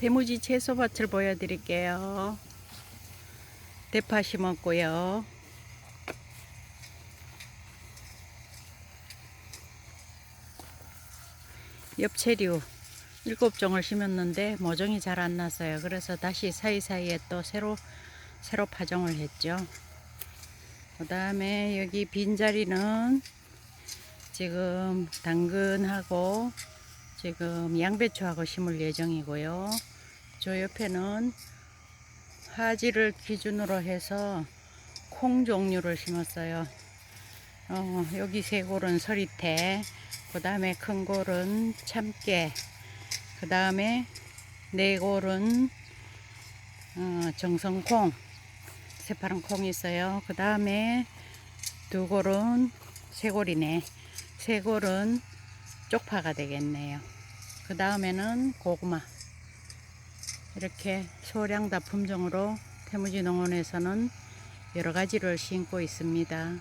대무지 채소밭을 보여드릴게요. 대파 심었고요. 엽채류 일곱 종을 심었는데 모종이 잘 안 났어요. 그래서 다시 사이사이에 또 새로 새로 파종을 했죠. 그 다음에 여기 빈자리는 지금 당근하고 지금 양배추하고 심을 예정이고요. 저 옆에는 하지를 기준으로 해서 콩 종류를 심었어요. 어, 여기 세 골은 서리태, 그 다음에 큰 골은 참깨, 그 다음에 네 골은 어, 정성콩, 새파란 콩이 있어요. 그 다음에 두 골은 세 골이네. 세 골은 쪽파가 되겠네요. 그 다음에는 고구마. 이렇게 소량 다 품종으로 태무지 농원에서는 여러 가지를 심고 있습니다.